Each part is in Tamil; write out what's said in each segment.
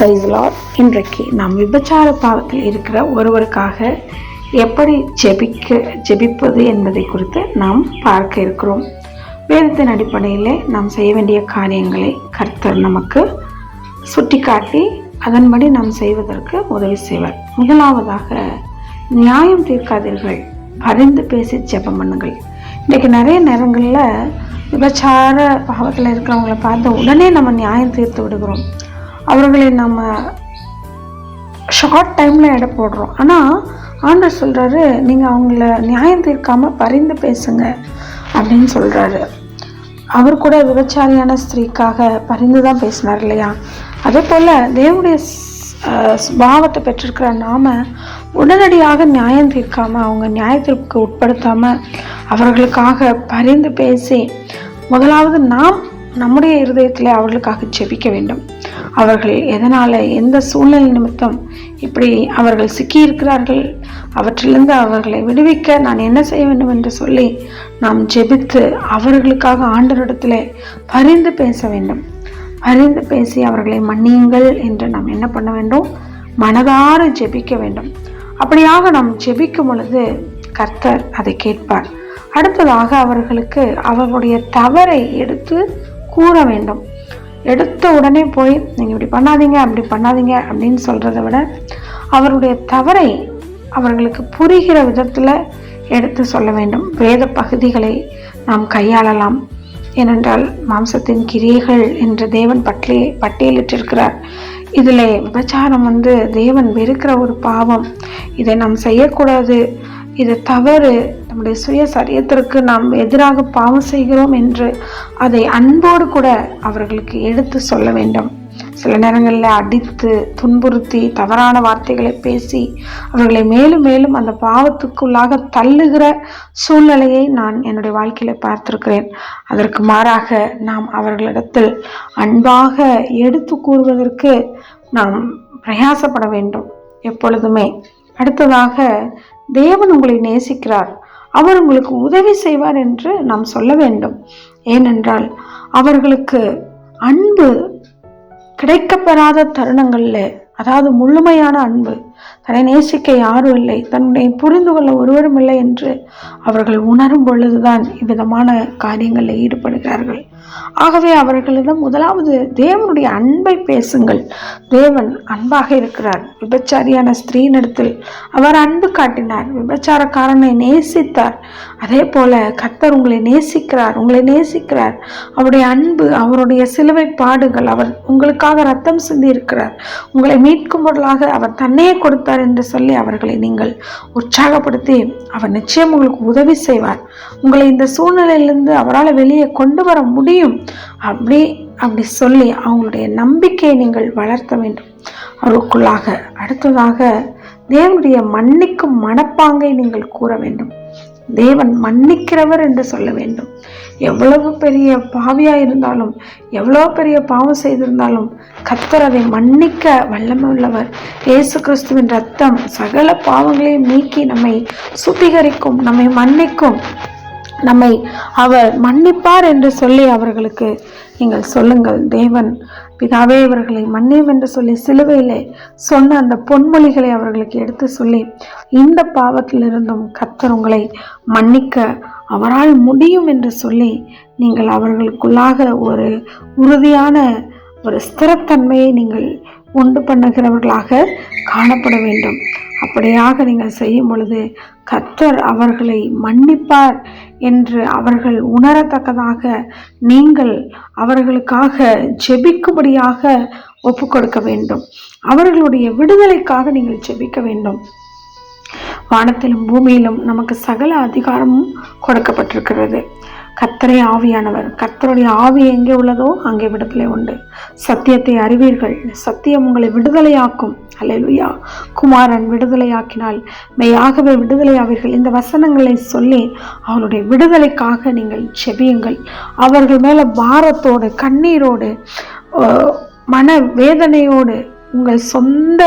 பிரைஸ்லார் இன்றைக்கு நாம் விபச்சார பாவத்தில் இருக்கிற ஒருவருக்காக எப்படி ஜெபிக்க ஜெபிப்பது என்பதை குறித்து நாம் பார்க்க இருக்கிறோம். வேதத்தின் அடிப்படையில் நாம் செய்ய வேண்டிய காரியங்களை கர்த்தர் நமக்கு சுட்டிக்காட்டி அதன்படி நாம் செய்வதற்கு உதவி செய்வார். முதலாவதாக நியாயம் தீர்க்காதீர்கள். பரிந்து பேசி ஜெபம் பண்ணுங்கள். இன்றைக்கு நிறைய நேரங்களில் விபச்சார பாவத்தில் இருக்கிறவங்கள பார்த்து உடனே நம்ம நியாயம் தீர்த்து விடுகிறோம். அவர்களை நம்ம ஷார்ட் டைமில் எடை போடுறோம். ஆனால் ஆண்டர் சொல்கிறாரு நீங்கள் அவங்கள நியாயம் தீர்க்காமல் பரிந்து பேசுங்க அப்படின்னு சொல்கிறாரு அவர் கூட விபச்சாரியான ஸ்திரீக்காக பரிந்து தான் பேசினார் இல்லையா? அதே போல் தேவனுடைய சுபாவத்தை பெற்றிருக்கிற நாம உடனடியாக நியாயம் தீர்க்காமல் அவங்க நியாயத்திற்கு உட்படுத்தாமல் அவர்களுக்காக பரிந்து பேசி முதலாவது நாம் நம்முடைய இருதயத்தில் அவர்களுக்காக ஜெபிக்க வேண்டும். அவர்கள் எதனால் எந்த சூழ்நிலை நிமித்தம் இப்படி அவர்கள் சிக்கியிருக்கிறார்கள்? அவற்றிலிருந்து அவர்களை விடுவிக்க நான் என்ன செய்ய வேண்டும் என்று சொல்லி நாம் ஜெபித்து அவர்களுக்காக ஆண்டரிடத்தில் பரிந்து பேச வேண்டும். பரிந்து பேசி அவர்களை மன்னியுங்கள் என்று நாம் என்ன பண்ண வேண்டும்? மனதார ஜெபிக்க வேண்டும். அப்படியாக நாம் ஜெபிக்கும் பொழுது கர்த்தர் அதை கேட்பார். அடுத்ததாக அவர்களுக்கு அவர்களுடைய தவறை எடுத்து கூற வேண்டும். எடுத்த உடனே போய் நீங்கள் இப்படி பண்ணாதீங்க அப்படி பண்ணாதீங்க அப்படின்னு சொல்கிறத விட அவருடைய தவறை அவர்களுக்கு புரிகிற விதத்தில் எடுத்து சொல்ல வேண்டும். வேத பகுதிகளை நாம் கையாளலாம். ஏனென்றால் மாம்சத்தின் கிரியைகள் என்று தேவன் பட்டியலே பட்டியலிட்டிருக்கிறார். இதில் விபச்சாரம் வந்து தேவன் வெறுக்கிற ஒரு பாவம். இதை நாம் செய்யக்கூடாது. இது தவறு. நம்முடைய சுய சரியத்திற்கு நாம் எதிராக பாவம் செய்கிறோம் என்று அதை அன்போடு கூட அவர்களுக்கு எடுத்து சொல்ல வேண்டும். சில நேரங்களில் அடித்து துன்புறுத்தி தவறான வார்த்தைகளை பேசி அவர்களை மேலும் மேலும் அந்த பாவத்துக்குள்ளாக தள்ளுகிற சூழ்நிலையை நான் என்னுடைய வாழ்க்கையில் பார்த்திருக்கிறேன். அதற்கு மாறாக நாம் அவர்களிடத்தில் அன்பாக எடுத்து கூறுவதற்கு நாம் பிரயாசப்பட வேண்டும். எப்பொழுதுமே. அடுத்ததாக தேவன் உங்களை நேசிக்கிறார். அவர் உங்களுக்கு உதவி செய்வார் என்று நாம் சொல்ல வேண்டும். ஏனென்றால் அவர்களுக்கு அன்பு கிடைக்கப்பெறாத தருணங்களில் அதாவது முழுமையான அன்பு தன்னை நேசிக்க யாரும் இல்லை. தன்னை புரிந்து கொள்ள ஒருவரும் இல்லை என்று அவர்கள் உணரும் பொழுதுதான் இவ்விதமான காரியங்களில் ஈடுபடுகிறார்கள். ஆகவே அவர்களிடம் முதலாவது தேவனுடைய அன்பை பேசுங்கள். தேவன் அன்பாக இருக்கிறார். விபச்சாரியான ஸ்திரீனிடத்தில் அவர் அன்பு காட்டினார். விபச்சாரக்காரனை நேசித்தார். அதே போல கத்தர் உங்களை நேசிக்கிறார் உங்களை நேசிக்கிறார். அவருடைய அன்பு அவருடைய சிலுவை பாடுகள் அவர் உங்களுக்காக ரத்தம் சிந்தி இருக்கிறார் உங்களை மீட்கும் பொருளாக அவர் தன்னையே கொடுத்தார் என்று சொல்லி அவர்களை நீங்கள் உற்சாகப்படுத்தி அவர் நிச்சயம் உங்களுக்கு உதவி செய்வார். உங்களை இந்த சூழ்நிலையிலிருந்து அவரால் வெளியே கொண்டு வர முடியும். அப்படி அப்படி சொல்லி அவங்களுடைய நம்பிக்கையை நீங்கள் வளர்த்த வேண்டும். அவருக்குள்ளாக அடுத்ததாக தேவனுடைய மன்னிக்கும் மனப்பாங்கை நீங்கள் கூற வேண்டும். தேவன் மன்னிக்கிறவர் என்று சொல்ல வேண்டும். எவ்வளவு பெரிய பாவியா இருந்தாலும் எவ்வளோ பெரிய பாவம் செய்திருந்தாலும் கத்தர் அதை மன்னிக்க வல்லமுள்ளவர். இயேசு கிறிஸ்துவின் ரத்தம் சகல பாவங்களையும் நீக்கி நம்மை சுத்திகரிக்கும் நம்மை மன்னிக்கும் நம்மை அவர் மன்னிப்பார் என்று சொல்லி அவர்களுக்கு நீங்கள் சொல்லுங்கள். தேவன் பிதாவே இவர்களை மன்னியும் என்று சொல்லி சிலுவையிலே சொன்ன அந்த பொன்மொழிகளை அவர்களுக்கு எடுத்து சொல்லி இந்த பாவத்திலிருந்தும் கத்தர் உங்களை மன்னிக்க அவரால் முடியும் என்று சொல்லி நீங்கள் அவர்களுக்குள்ளாக ஒரு உறுதியான ஒரு ஸ்திரத்தன்மையை நீங்கள் உண்டு பண்ணுகிறவர்களாக காணப்பட வேண்டும். அப்படியாக நீங்கள் செய்யும் பொழுது கர்த்தர் அவர்களை மன்னிப்பார் என்று அவர்கள் உணரத்தக்கதாக நீங்கள் அவர்களுக்காக ஜெபிக்கும்படியாக ஒப்பு கொடுக்க வேண்டும். அவர்களுடைய விடுதலைக்காக நீங்கள் ஜெபிக்க வேண்டும். வானத்திலும் பூமியிலும் நமக்கு சகல அதிகாரமும் கொடுக்கப்பட்டிருக்கிறது. கர்த்தரே ஆவியானவர். கர்த்தருடைய ஆவி எங்கே உள்ளதோ அங்கே விடுதலை உண்டு. சத்தியத்தை அறிவீர்கள். சத்தியம் உங்களை விடுதலையாக்கும். அல்லேலூயா குமாரன் விடுதலையாக்கினால் மெய்யாகவே விடுதலையாவீர்கள். இந்த வசனங்களை சொல்லி அவருடைய விடுதலைக்காக நீங்கள் செபியுங்கள் அவர்கள் மேல பாரத்தோடு கண்ணீரோடு மன வேதனையோடு உங்கள் சொந்த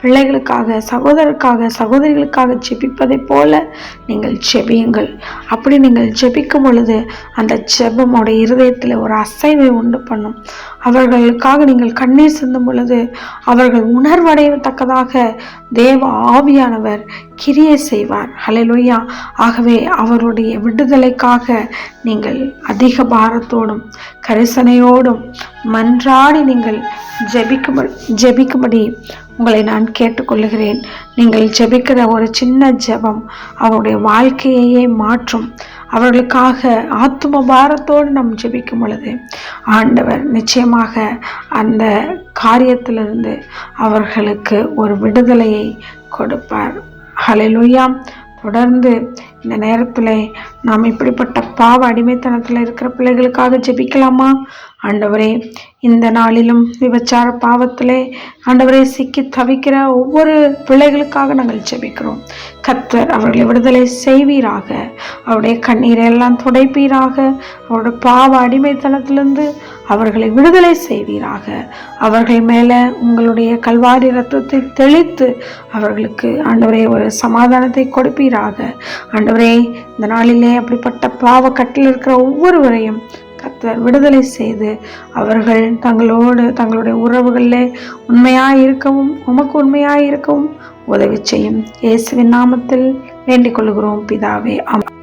பிள்ளைகளுக்காக சகோதரருக்காக சகோதரிகளுக்காக ஜெபிப்பதைப் போல நீங்கள் ஜெபியுங்கள். அப்படி நீங்கள் ஜெபிக்கும் பொழுது அந்த ஜெபமோட இருதயத்தில் ஒரு அசைவை உண்டு பண்ணும். அவர்களுக்காக நீங்கள் கண்ணீர் சிந்தும் பொழுது அவர்கள் உணர்வடையத்தக்கதாக தேவ ஆவியானவர் கிரியை செய்வார். ஹலெலுயா ஆகவே அவருடைய விடுதலைக்காக நீங்கள் அதிக பாரத்தோடும் கரிசனையோடும் மன்றாடி நீங்கள் ஜெபிக்கும் ஜெபிக்கும்படி உங்களை நான் கேட்டுக்கொள்ளுகிறேன். நீங்கள் ஜெபிக்கிற ஒரு சின்ன ஜெபம் அவருடைய வாழ்க்கையையே மாற்றும். அவர்களுக்காக ஆத்தும பாரத்தோடு நாம் ஜெபிக்கும் பொழுது ஆண்டவர் நிச்சயமாக அந்த காரியத்திலிருந்து அவர்களுக்கு ஒரு விடுதலையை கொடுப்பார். ஹalleluya தொடர்ந்து இந்த நேரத்தில் நாம் இப்படிப்பட்ட பாவ அடிமைத்தனத்தில் இருக்கிற பிள்ளைகளுக்காக ஜெபிக்கலாமா? ஆண்டவரே இந்த நாளிலும் விபச்சார பாவத்திலே ஆண்டவரே சிக்கி தவிக்கிற ஒவ்வொரு பிள்ளைகளுக்காக நாங்கள் ஜெபிக்கிறோம். கத்தர் அவர்களை விடுதலை செய்வீராக. அவருடைய கண்ணீரை எல்லாம் துடைப்பீராக. அவருடைய பாவ அடிமைத்தனத்திலிருந்து அவர்களை விடுதலை செய்வீராக. அவர்கள் மேலே உங்களுடைய கல்வாரி ரத்தத்தை தெளித்து அவர்களுக்கு ஆண்டவரே ஒரு சமாதானத்தை கொடுப்பீராக. ஆண்டவரே இந்த நாளிலே அப்படிப்பட்ட பாவ கட்டில் இருக்கிற ஒவ்வொருவரையும் கத்தர் விடுதலை செய்து அவர்கள் தங்களோடு தங்களுடைய உறவுகளில் உண்மையாக இருக்கவும் உமக்கு உண்மையாக இருக்கவும் உதவி செய்யும். இயேசுவின் நாமத்தில் வேண்டிக் கொள்கிறோம். பிதாவே ஆமென்.